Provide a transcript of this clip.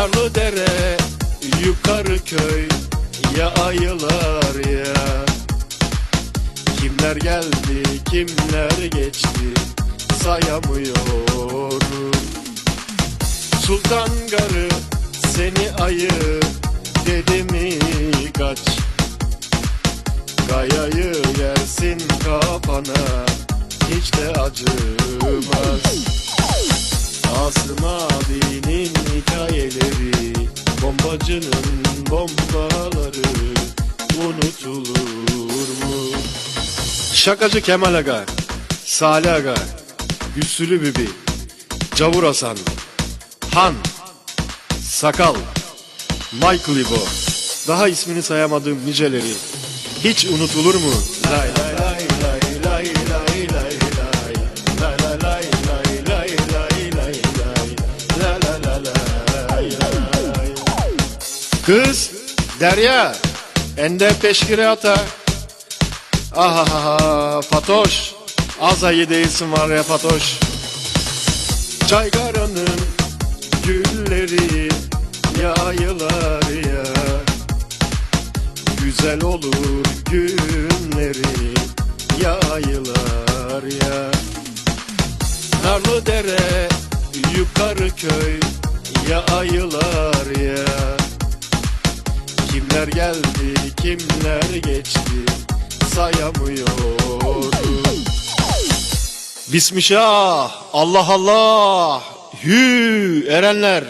Narlı dere, yukarı köy Ya ayılar ya. Kimler geldi, kimler geçti Sayamıyorum. Sultan Garı seni ayı dedi mi kaç? Kayayı yersin kafana hiç de acımaz bombaları Unutulur mu? Şakacı Kemal Aga Salih Aga Güçlü Bibi Cavur Hasan Han Sakal Michael İbo Daha ismini sayamadığım niceleri Hiç unutulur mu? Lay lay Kız Derya Ende peşkire ata. Ahaha Fatoş Az ayı değilsin var ya Fatoş. Çaygaranın gülleri yayılar ya. Güzel olur günleri yayılar ya. Narlı dere yukarı köy ya ayılar ya Kimler geldi kimler geçti? Sayamıyorum Bismillah. Allah Allah. Hü erenler